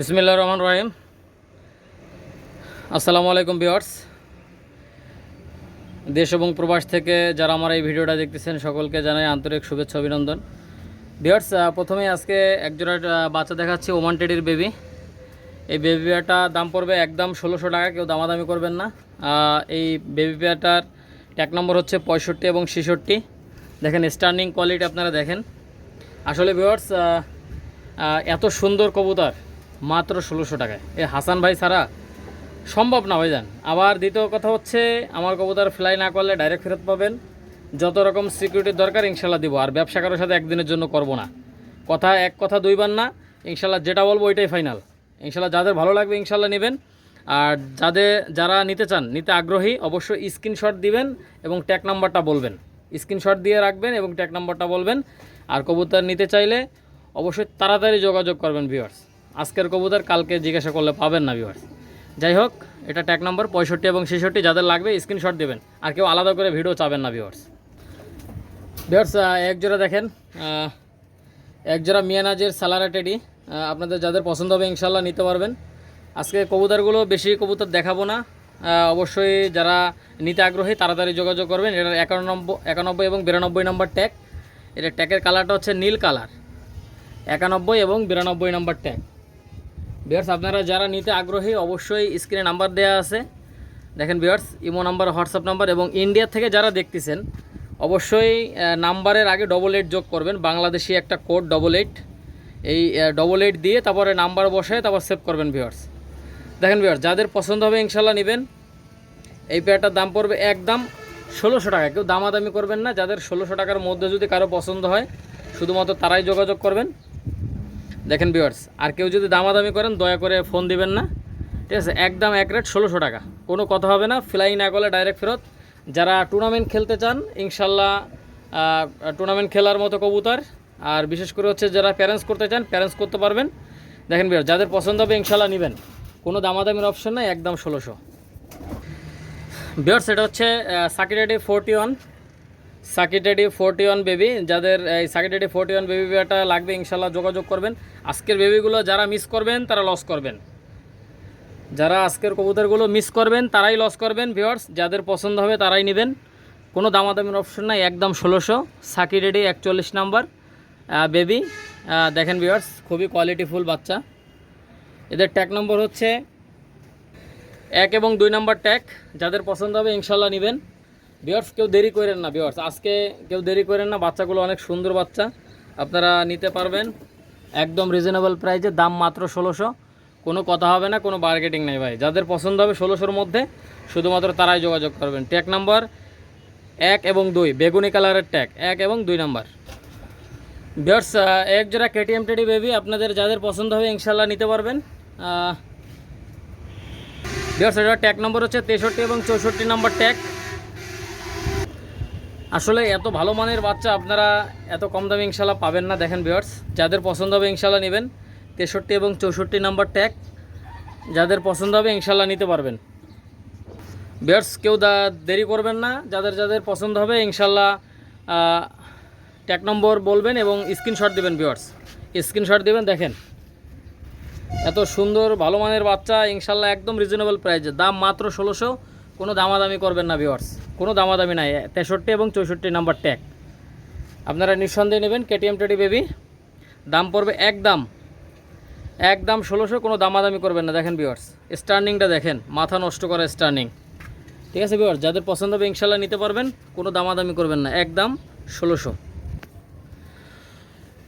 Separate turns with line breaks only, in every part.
বিসমিল্লা রহমান রহিম। আসসালামু আলাইকুম বিয়ার্স দেশ এবং প্রবাস থেকে যারা আমার এই ভিডিওটা দেখতেছেন, সকলকে জানাই আন্তরিক শুভেচ্ছা, অভিনন্দন। বিয়ার্স প্রথমে আজকে একজোড়া বাচ্চা দেখাচ্ছি ওমান টেডির বেবি। এই বেবি পেয়ারটা দাম পড়বে একদম ষোলোশো টাকা, কেউ দামাদামি করবেন না। এই বেবি পেয়ারটার ট্যাগ নম্বর হচ্ছে পঁয়ষট্টি এবং ছেষট্টি। দেখেন, স্টার্নিং কোয়ালিটি আপনারা দেখেন। আসলে ভিওয়ার্স এত সুন্দর কবুতর। মাত্র ষোলোশো টাকায়। এ হাসান ভাই ছাড়া সম্ভব না ভাইজান। আবার দ্বিতীয় কথা হচ্ছে, আমার কবুতর ফ্লাই না করলে ডাইরেক্ট ফেরত পাবেন। যত রকম সিকিউরিটির দরকার, ইনশাল্লাহ দিব। আর ব্যবসা কারোর সাথে একদিনের জন্য করব না। কথা এক কথা দুইবার না, ইনশাল্লাহ যেটা বলব ওইটাই ফাইনাল ইনশাল্লাহ যাদের ভালো লাগবে, ইনশাল্লাহ নেবেন। আর যাদের যারা নিতে চান, নিতে আগ্রহী, অবশ্যই স্ক্রিনশট দিবেন এবং ট্যাগ নাম্বারটা বলবেন। স্ক্রিনশট দিয়ে রাখবেন এবং ট্যাগ নাম্বারটা বলবেন। আর কবুতর নিতে চাইলে অবশ্যই তাড়াতাড়ি যোগাযোগ করবেন ভিউয়ার্স আজকের কবুতর কালকে জিজ্ঞাসা করলে পাবেন না ভিউয়ার্স যাই হোক এটা ট্যাগ নম্বর পঁয়ষট্টি এবং ছেষট্টি যাদের লাগবে স্ক্রিনশট দেবেন। আর কেউ আলাদা করে ভিডিও চাবেন না ভিউয়ার্স ভিউয়ার্স এক জোড়া দেখেন আহ, এক জোড়া মিয়ানাজের সালারা টেডি আপনাদের যাদের পছন্দ হবে ইনশাল্লাহ নিতে পারবেন। আজকে কবুতরগুলো বেশি কবুতর দেখাবো না অবশ্যই যারা নিতে আগ্রহী তাড়াতাড়ি যোগাযোগ করবেন। এটার একানব্বই একানব্বই এবং বিরানব্বই নম্বর ট্যাগ এটা ট্যাগের কালারটা হচ্ছে নীল কালার একানব্বই এবং বিরানব্বই নম্বর ট্যাগ বিয়ার্স আপনারা যারা নিতে আগ্রহী, অবশ্যই স্ক্রিনে নাম্বার দেওয়া আছে। দেখেন viewers imo number WhatsApp number এবং ইন্ডিয়া থেকে যারা দেখতেছেন, অবশ্যই নাম্বারের আগে ডবল এইট যোগ করবেন। বাংলাদেশি একটা কোড ডবল এইট এই ডবল এইট দিয়ে তারপরে নাম্বার বসে তারপর সেভ করবেন ভিওয়ার্স দেখেন ভিওয়ার্স যাদের পছন্দ হবে ইনশাল্লাহ নেবেন। এই পেয়ারটার দাম পড়বে একদম ষোলোশো টাকা। কেউ দামাদামি করবেন না। যাদের ষোলোশো টাকার মধ্যে যদি কারও পছন্দ হয়, শুধুমাত্র তারাই যোগাযোগ করবেন। দেখেন ভিউয়ার্স আর কেউ যদি দামাদামি করেন, দয়া করে ফোন দিবেন না। ঠিক আছে? একদম এক রেট ষোলোশো টাকা। কোনো কথা হবে না ফ্লাই না করলে ডাইরেক্ট ফেরত। যারা টুর্নামেন্ট খেলতে চান, ইনশাল্লাহ টুর্নামেন্ট খেলার মতো কবুতর। আর বিশেষ করে হচ্ছে যারা প্যারেন্টস করতে চান প্যারেন্টস করতে পারবেন। দেখেন ভিউয়ার্স যাদের পছন্দ হবে, ইনশাল্লাহ নেবেন। কোনো দামাদামির অপশন নাই, একদম ষোলোশো। ভিউয়ার্স এটা হচ্ছে সাকিরেডি ফোরটি ওয়ান সাকিটেডি ফোরটি ওয়ান বেবি যাদের, এই সাকিটেডি ফোরটি ওয়ান বেবি বেবিটা লাগবে ইনশাল্লাহ যোগাযোগ করবেন। আজকের বেবিগুলো যারা মিস করবেন, তারা লস করবেন। যারা আজকের কবুতরগুলো মিস করবেন, তারাই লস করবেন ভিওয়ার্স যাদের পছন্দ হবে, তারাই নেবেন। কোনো দামাদামির অপশন নাই, একদম ষোলোশো। সাকি রেডি, একচল্লিশ নাম্বার বেবি দেখেন ভিওয়ার্স খুবই কোয়ালিটিফুল বাচ্চা। এদের ট্যাগ নম্বর হচ্ছে এক এবং দুই নম্বর ট্যাগ যাদের পছন্দ হবে ইনশাল্লাহ নেবেন। বিয়ার্স কেউ দেরি করেন না বিয়ার্স আজকে কেউ দেরি করেন না, বাচ্চাগুলো অনেক সুন্দর বাচ্চা। আপনারা নিতে পারবেন একদম রিজনেবল প্রাইসে দাম মাত্র ষোলোশো। কোনো কথা হবে না, কোনো বার্গেটিং নেই ভাই। যাদের পছন্দ হবে ষোলোশোর মধ্যে, শুধুমাত্র তারাই যোগাযোগ করবেন। ট্যাগ নাম্বার এক এবং দুই, বেগুনি কালারের ট্যাগ এক এবং দুই নাম্বার বিয়ার্স এক জোড়া কেটিএম টেডি বেবি আপনাদের যাদের পছন্দ হবে ইনশাল্লাহ নিতে পারবেন। বিয়ার্স এটা ট্যাগ নম্বর হচ্ছে তেষট্টি এবং চৌষট্টি নম্বর ট্যাগ আসলে এত ভালো মানের বাচ্চা আপনারা এত কম দামে ইনশাল্লাহ পাবেন না, দেখেন বিয়ার্স যাদের পছন্দ হবে ইনশাল্লাহ নেবেন। তেষট্টি এবং চৌষট্টি নাম্বার ট্যাগ যাদের পছন্দ হবে ইনশাল্লাহ নিতে পারবেন। বিয়ার্স কেউ দেরি করবেন না। যাদের যাদের পছন্দ হবে ইনশাল্লাহ ট্যাগ নম্বর বলবেন এবং স্ক্রিনশট দেবেন বিয়ার্স স্ক্রিনশট দেবেন, দেখেন। এত সুন্দর, ভালো মানের বাচ্চা ইনশাল্লাহ একদম রিজনেবল প্রাইসে দাম মাত্র ষোলোশো। কোনো দামাদামি করবেন না ভিওয়ার্স কোনো দামাদামি নাই, তেষট্টি এবং চৌষট্টি নাম্বার ট্যাগ আপনারা নিঃসন্দেহে নেবেন কেটিএম টেডি বেবি দাম পড়বে একদম একদম ষোলোশো, কোনো দামাদামি করবেন না, দেখেন ভিওয়ার্স স্টার্নিংটা দেখেন, মাথা নষ্ট করা স্টার্নিং ঠিক আছে ভিওয়ার্স যাদের পছন্দ হবে ইনশাল্লাহ নিতে পারবেন, কোনো দামাদামি করবেন না, একদম ষোলোশো।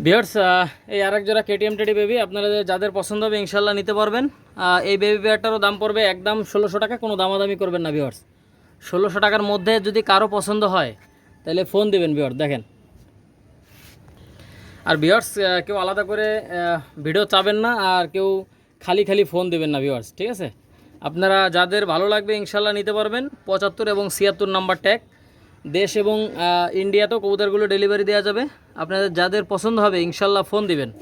বিয়ার্স এই আরেক জোড়া কেটিএম টেডি বেবি আপনারা যাদের পছন্দ হবে ইনশাল্লাহ নিতে পারবেন। এই বেবি বিয়ারটারও দাম পড়বে একদম ষোলোশো টাকা, কোনো দামাদামি করবেন না বিয়ার্স ষোলোশো টাকার মধ্যে যদি কারও পছন্দ হয়, তাহলে ফোন দিবেন বিয়ার দেখেন। আর বিয়ার্স কেউ আলাদা করে ভিডিও চাবেন না, আর কেউ খালি খালি ফোন দেবেন না বিয়ার্স ঠিক আছে? আপনারা যাদের ভালো লাগবে ইনশাল্লাহ নিতে পারবেন। পঁচাত্তর এবং ছিয়াত্তর নাম্বার ট্যাগ দেশ এবং ইন্ডিয়াতেও কবুতরগুলো ডেলিভারি দেওয়া যাবে। আপনাদের যাদের পছন্দ হবে, ইনশাল্লাহ ফোন দিবেন।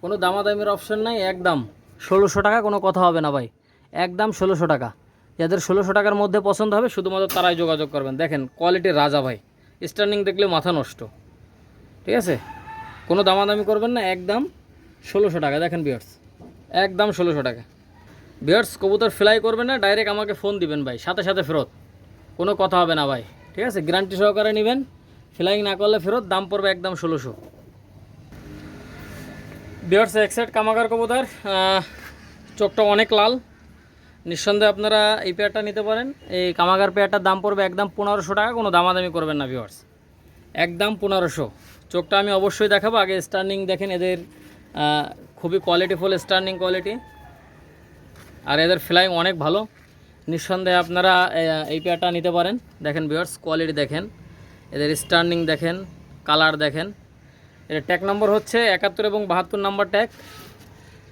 কোনো দামাদামির অপশন নাই, একদম ষোলোশো টাকা কোনো কথা হবে না ভাই। একদম ষোলোশো টাকা। যাদের ষোলোশো টাকার মধ্যে পছন্দ হবে, শুধুমাত্র তারাই যোগাযোগ করবেন। দেখেন কোয়ালিটির রাজা ভাই। স্টার্নিং দেখলে মাথা নষ্ট। ঠিক আছে? কোনো দামাদামি করবেন না, একদম ষোলোশো টাকা। দেখেন বিয়ার্স একদম ষোলোশো টাকা। বিয়ার্স কবুতর ফ্লাই করবেন না ডাইরেক্ট আমাকে ফোন দিবেন ভাই। সাথে সাথে ফেরত। কোনো কথা হবে না ভাই। ঠিক আছে? গ্যারান্টি সহকারে নেবেন। ফ্লাইং না করলে ফেরত দাম পড়বে একদম ষোলোশো। বিয়ার্স এক্সাইট কামাকার কবুতর চোখটা অনেক লাল। নিঃসন্দেহে আপনারা এই পেয়ারটা নিতে পারেন। এই কামাগার পেয়ারটার দাম পড়বে একদম পনেরোশো টাকা, কোনো দামাদামি করবেন না ভিওয়ার্স একদম পনেরোশো। চোখটা আমি অবশ্যই দেখাবো। আগে স্টার্নিং দেখেন, এদের খুবই কোয়ালিটিফুল স্টার্নিং কোয়ালিটি আর এদের ফ্লাইং অনেক ভালো। নিঃসন্দেহে আপনারা এই পেয়ারটা নিতে পারেন। দেখেন ভিওয়ার্স কোয়ালিটি দেখেন। এদের স্টার্নিং দেখেন কালার দেখেন। এর ট্যাগ নম্বর হচ্ছে একাত্তর এবং বাহাত্তর নম্বর ট্যাগ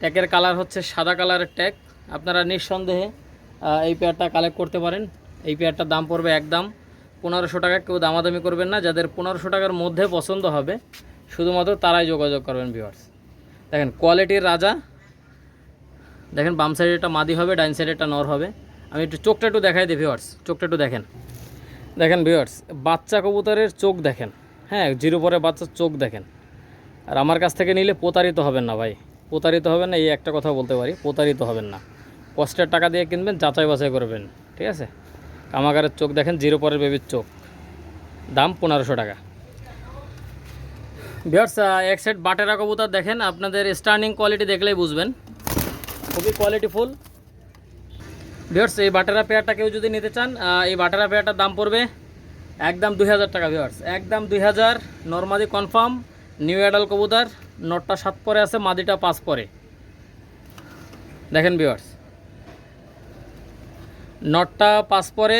ট্যাগের কালার হচ্ছে সাদা কালারের ট্যাগ আপনারা নিঃসন্দেহে এই পেয়ারটা কালেক্ট করতে পারেন। এই পেয়ারটার দাম পড়বে একদম পনেরোশো টাকা। কেউ দামাদামি করবেন না। যাদের পনেরোশো টাকার মধ্যে পছন্দ হবে, শুধুমাত্র তারাই যোগাযোগ করবেন ভিউয়ার্স দেখেন কোয়ালিটির রাজা। দেখেন, বাম সাইডে একটা মাদি হবে ডাইন সাইডে একটা নর হবে। আমি একটু চোখটা একটু দেখাই দিই ভিউয়ার্স চোখটা একটু দেখেন। দেখেন ভিউয়ার্স বাচ্চা কবুতরের চোখ দেখেন। হ্যাঁ জিরো পরে বাচ্চার চোখ দেখেন। আর আমার কাছ থেকে নিলে প্রতারিত হবেন না ভাই। প্রতারিত হবেন না, এই একটা কথা বলতে পারি, প্রতারিত হবেন না। কষ্টের টাকা দিয়ে কিনবেন, যাচাই বাছাই করবেন, ঠিক আছে? কামাগারের চোখ দেখেন, জিরো পরের বেবির চোখ। দাম পনেরোশো টাকা। বিয়ার্স এক সেট বাটেরা কবুতর দেখেন, আপনাদের স্টার্নিং কোয়ালিটি দেখলেই বুঝবেন। খুবই কোয়ালিটিফুল ভিওর্স এই বাটেরা পেয়ারটা কেউ যদি নিতে চান এই বাটেরা পেয়ারটার দাম পড়বে একদম দুই হাজার টাকা ভিওর্স একদম দুই হাজার নর্মাদি কনফার্ম নিউ অ্যাডাল কবুতর, নটটা সাত পরে আছে, মাদিটা পাঁচ পরে। দেখেন ভিওর্স নটটা পাঁচ পরে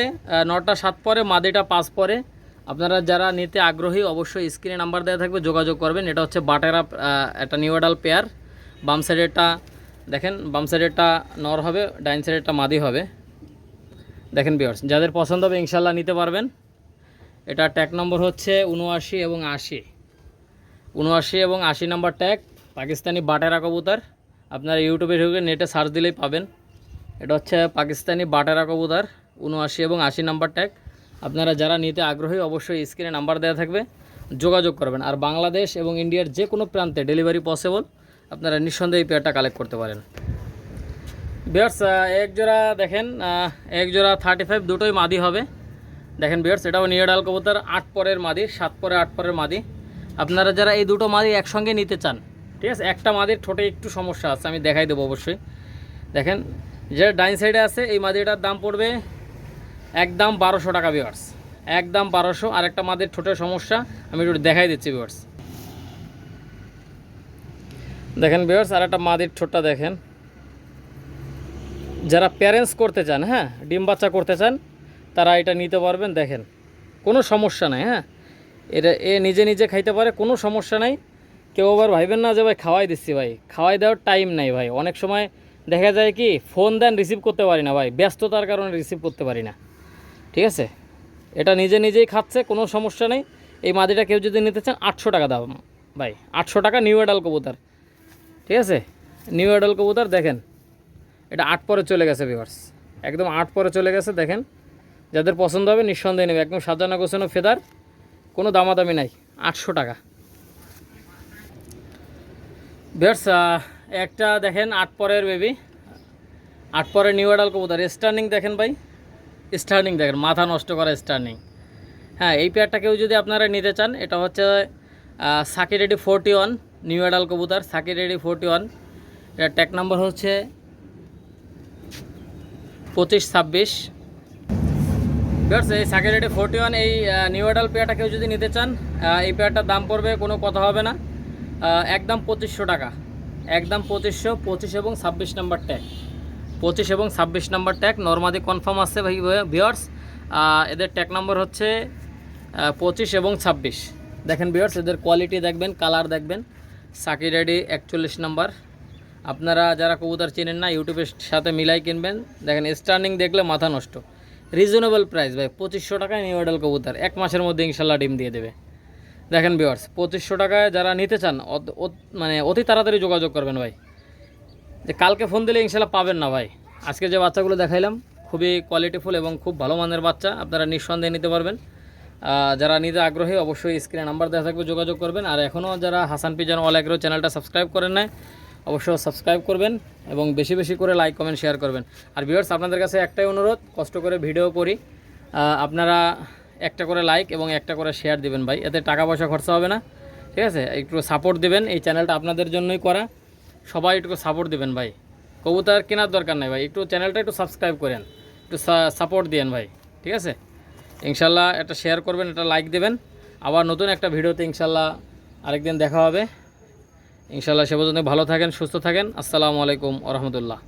নটটা সাত পরে, মাদিটা পাঁচ পরে। আপনারা যারা নিতে আগ্রহী, অবশ্যই স্ক্রিনে নাম্বার দেওয়া থাকবে, যোগাযোগ করবেন। এটা হচ্ছে বাটেরা একটা নিউ অ্যাডাল পেয়ার বাম সাইডেরটা দেখেন, বাম সাইডেরটা নর হবে, ডাইন সাইডেরটা মাদি হবে। দেখেন বিয়ার্স যাদের পছন্দ হবে ইনশাল্লাহ নিতে পারবেন। এটা ট্যাগ নম্বর হচ্ছে উনআশি এবং আশি। উনআশি এবং আশি নম্বর ট্যাগ পাকিস্তানি বাটেরা কবুতর। আপনারা ইউটিউবে ঢুকে নেটে সার্চ দিলেই পাবেন। এটা হচ্ছে পাকিস্তানি বাটেরা কবুতর উনআশি এবং আশি নাম্বার ট্যাগ আপনারা যারা নিতে আগ্রহী, অবশ্যই স্ক্রিনে নাম্বার দেওয়া থাকবে। যোগাযোগ করবেন। আর বাংলাদেশ এবং ইন্ডিয়ার যে কোনো প্রান্তে ডেলিভারি পসিবল আপনারা নিঃসন্দেহে এই পেয়ারটা কালেক্ট করতে পারেন। বিয়ার্স এক জোড়া দেখেন এক জোড়া থার্টি ফাইভ দুটোই মাদি হবে। দেখেন বিয়ার্স এটাও নিয়েডাল কবুতর, আট পরের মাদি, সাত পরে আট পরের মাদি। আপনারা যারা এই দুটো মাদি একসঙ্গে নিতে চান, ঠিক আছে, একটা মাদির ঠোঁটে একটু সমস্যা আছে, আমি দেখাই দেবো অবশ্যই। দেখেন, যে ডাইন সাইডে আছে, এই মাদিটার দাম পড়বে একদম বারোশো টাকা বিয়ার্স একদম বারোশো আর একটা মাদির ঠোঁটের সমস্যা, আমি একটু দেখাই দিচ্ছি বিয়ার্স দেখেন বিয়ার্স আর একটা মাদির ঠোঁটটা দেখেন। যারা প্যারেন্টস করতে চান হ্যাঁ ডিম বাচ্চা করতে চান, তারা এটা নিতে পারবেন, দেখেন। কোনো সমস্যা নাই হ্যাঁ। এটা এ নিজে নিজে খাইতে পারে, কোনো সমস্যা নাই। কেউ আবার ভাইবেন না যে, ভাই, খাওয়াই দিচ্ছি, ভাই। খাওয়াই দেওয়ার টাইম নাই, ভাই। অনেক সময় দেখা যায় কি ফোন দেন রিসিভ করতে পারি না, ভাই। ব্যস্ততার কারণে রিসিভ করতে পারি না। ঠিক আছে? এটা নিজে নিজেই খাচ্ছে, কোনো সমস্যা নেই। এই মাদিটা কেউ যদি নিতে চান, আটশো টাকা দাম, ভাই। আটশো টাকা নিউ এডাল কবুতর। ঠিক আছে? নিউ এডাল কবুতর দেখেন। এটা আট পরে চলে গেছে ভিভার্স একদম আট পরে চলে গেছে, দেখেন। যাদের পছন্দ হবে, নিঃসন্দেহে নেবে। একদম সাজানো গোছানো ফেদার, কোনো দামাদামি নাই। আটশো টাকা। ভিভার্স একটা দেখেন আট পরের বেবি আট পরের নিউ এডাল কবুতর স্টার্নিং দেখেন ভাই। স্টার্নিং দেখেন। মাথা নষ্ট করা স্টার্নিং হ্যাঁ এই পেয়ারটাকেও যদি আপনারা নিতে চান, এটা হচ্ছে সাকি রেডি ফোরটি ওয়ান নিউ এডাল কবুতর সাকি রেডি ফোরটি ওয়ান এটা ট্যাক নাম্বার হচ্ছে পঁচিশ ছাব্বিশ। এই সাকি রেডি ফোরটি ওয়ান এই নিউ এডাল পেয়ারটা কেউ যদি নিতে চান এই পেয়ারটার দাম পড়বে, কোনো কথা হবে না। একদম পঁচিশশো টাকা। একদম পঁচিশশো, পঁচিশ এবং ছাব্বিশ নাম্বার ট্যাগ পঁচিশ এবং ছাব্বিশ নাম্বার ট্যাগ নর্মাদি কনফার্ম আছে ভাই ভিওর্স এদের ট্যাগ নাম্বার হচ্ছে পঁচিশ এবং ছাব্বিশ। দেখেন ভিওর্স এদের কোয়ালিটি দেখবেন কালার দেখবেন। সাকি রেডি, একচল্লিশ নাম্বার। আপনারা যারা কবুতর চেনেন না, ইউটিউবের সাথে মিলাই কিনবেন। দেখেন, স্টার্নিং দেখলে মাথা নষ্ট। রিজনেবল প্রাইস ভাই, পঁচিশশো টাকায় নিউ মডেল কবুতর। এক মাসের মধ্যে ইনশাল্লাহ ডিম দিয়ে দেবে। দেখেন বিওয়ার্স পঁচিশশো টাকায় যারা নিতে চান মানে অতি তাড়াতাড়ি যোগাযোগ করবেন ভাই। যে কালকে ফোন দিলে ইনশাল্লাহ পাবেন না ভাই। আজকে যে বাচ্চাগুলো দেখাইলাম, খুবই কোয়ালিটিফুল এবং খুব ভালো মানের বাচ্চা, আপনারা নিঃসন্দেহে নিতে পারবেন। যারা নিতে আগ্রহী অবশ্যই স্ক্রিনে নাম্বার দেওয়া থাকবে, যোগাযোগ করবেন। আর এখনও যারা হাসান পিজন অল অ্যাগ্রো চ্যানেলটা সাবস্ক্রাইব করেন নাই অবশ্য সাবস্ক্রাইব করবেন এবং বেশি বেশি করে লাইক, কমেন্ট, শেয়ার করবেন। আর ভিউয়ার্স আপনাদের কাছে একটাই অনুরোধ, কষ্ট করে ভিডিও করি। আপনারা একটা করে লাইক এবং একটা করে শেয়ার দিবেন ভাই, এতে টাকা পয়সা খরচা হবে না। ঠিক আছে? একটু সাপোর্ট দিবেন, এই চ্যানেলটা আপনাদের জন্যই করা। সবাই একটু সাপোর্ট দিবেন ভাই। কবুতর কেনার দরকার নাই ভাই, একটু চ্যানেলটা একটু সাবস্ক্রাইব করেন, একটু সাপোর্ট দিয়েন ভাই। ঠিক আছে? ইনশাল্লাহ একটা শেয়ার করবেন একটা লাইক দেবেন। আবার নতুন একটা ভিডিওতে ইনশাল্লাহ আরেকদিন দেখা হবে। ইনশাল্লাহ সে পর্যন্ত ভালো থাকেন, সুস্থ থাকেন। আসসালামু আলাইকুম আ রহমতুল্লাহ।